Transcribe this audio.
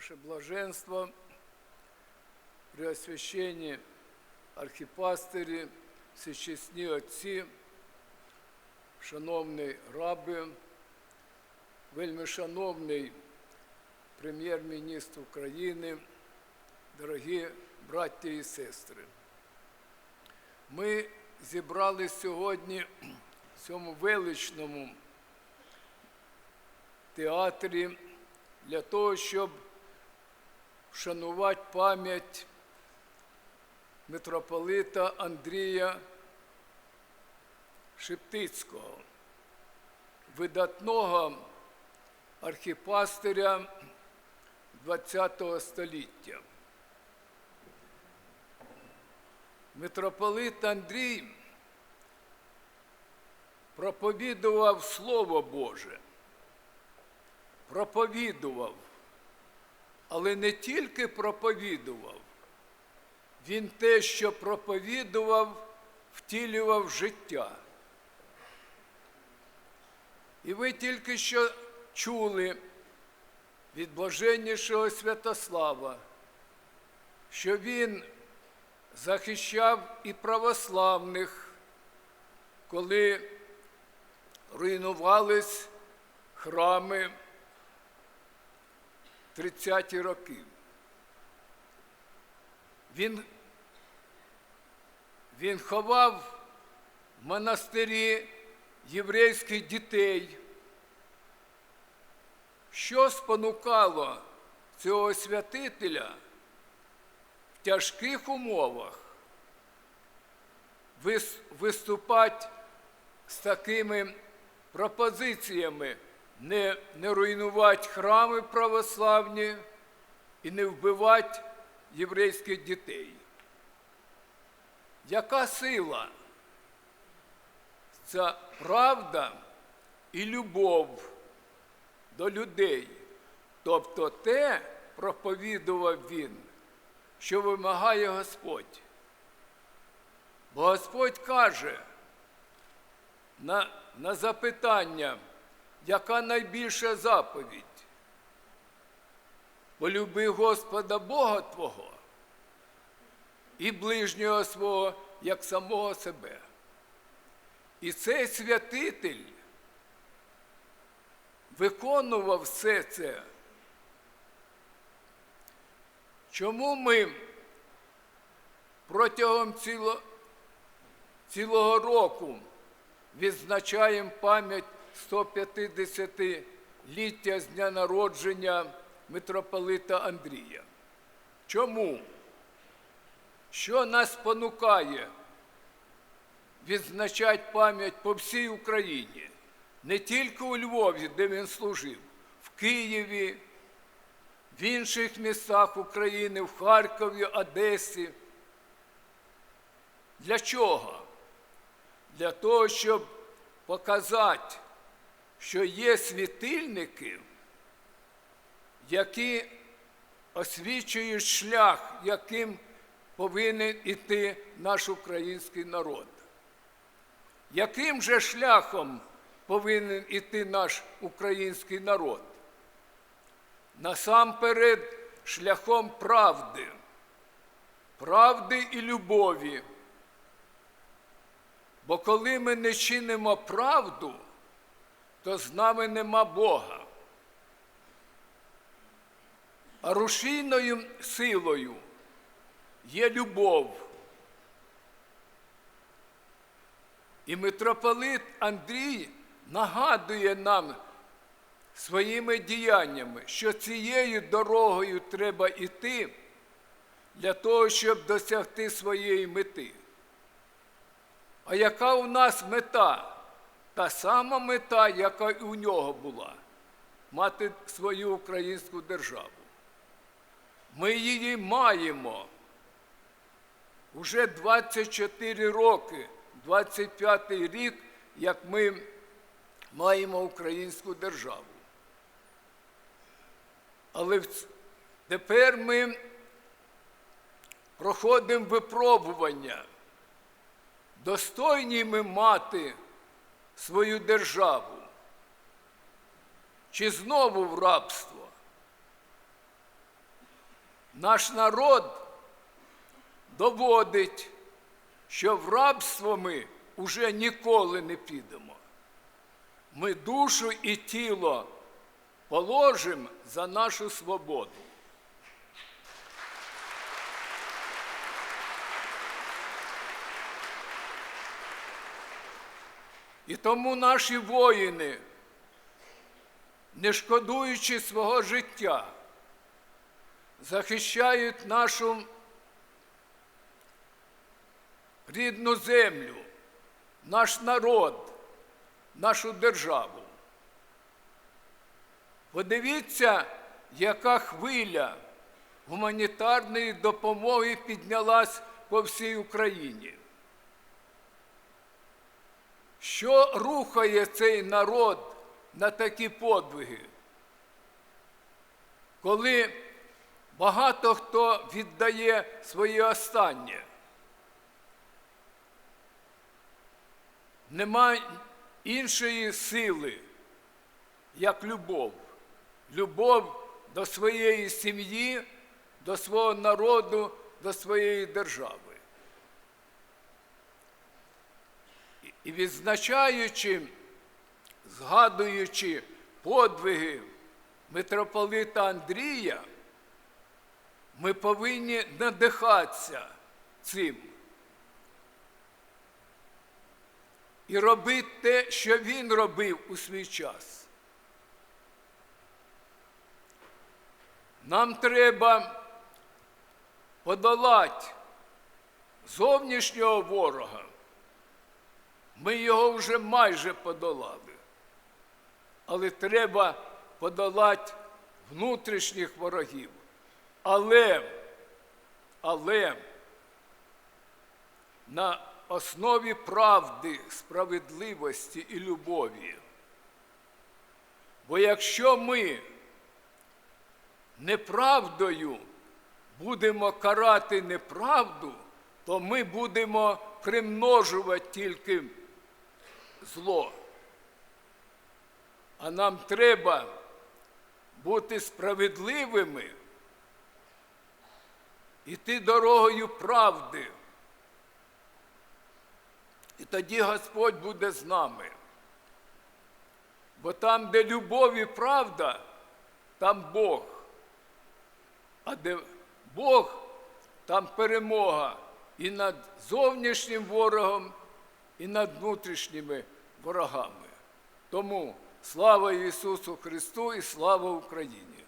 Ваше блаженство, преосвященні архіпастирі, всечесні отці, шановний раби, вельми шановний прем'єр-міністр України, дорогі браття і сестри. Ми зібрали сьогодні в цьому величному театрі для того, щоб вшанувати пам'ять митрополита Андрія Шептицького, видатного архіпастиря ХХ століття. Митрополит Андрій проповідував Слово Боже, проповідував, але не тільки проповідував, він те, що проповідував, втілював життя. І ви тільки що чули від блаженнішого Святослава, що він захищав і православних, коли руйнувались храми 30-ті роки. Він, він ховав в монастирі єврейських дітей. Що спонукало цього святителя в тяжких умовах виступати з такими пропозиціями не, не руйнувати храми православні і не вбивати єврейських дітей? Яка сила? Це правда і любов до людей. Тобто те проповідував він, що вимагає Господь. Бо Господь каже на, на запитання, яка найбільша заповідь? Полюби Господа Бога Твого і ближнього свого, як самого себе. І цей святитель виконував все це. Чому ми протягом ціло, цілого року відзначаємо пам'ять 150-ліття з дня народження митрополита Андрія? Чому? Що нас спонукає відзначати пам'ять по всій Україні? не тільки у Львові, де він служив, в Києві, в інших містах України, в Харкові, Одесі. Для чого? Для того, щоб показати, що є світильники, які освічують шлях, яким повинен іти наш український народ. Яким же шляхом повинен іти наш український народ. Насамперед шляхом правди, правди і любові. Бо коли ми не чинимо правду, то з нами нема Бога. А рушійною силою є любов. І митрополит Андрій нагадує нам своїми діяннями, що цією дорогою треба йти для того, щоб досягти своєї мети. А яка у нас мета? Та сама мета, яка і у нього була мати свою українську державу. Ми її маємо уже 24 роки, 25 рік, як ми маємо українську державу. Але тепер ми проходимо випробування, достойні ми мати свою державу, чи знову в рабство. наш народ доводить, що в рабство ми уже ніколи не підемо. Ми душу і тіло положимо за нашу свободу. І тому наші воїни, не шкодуючи свого життя, захищають нашу рідну землю, наш народ, нашу державу. Подивіться, яка хвиля гуманітарної допомоги піднялась по всій Україні. Що рухає цей народ на такі подвиги? Коли багато хто віддає своє останнє. Нема іншої сили, як любов. Любов до своєї сім'ї, до свого народу, до своєї держави. І відзначаючи, згадуючи подвиги митрополита Андрія, ми повинні надихатися цим і робити те, що він робив у свій час. Нам треба подолати зовнішнього ворога. Ми його вже майже подолали. Але треба подолати внутрішніх ворогів. Але, але на основі правди, справедливості і любові. Бо якщо ми неправдою будемо карати неправду, то ми будемо примножувати тільки зло. А нам треба бути справедливими, іти дорогою правди. І тоді Господь буде з нами. Бо там, де любов і правда, там Бог. А де Бог, там перемога і над зовнішнім ворогом, і над внутрішніми ворогами. Тому слава Ісусу Христу і слава Україні!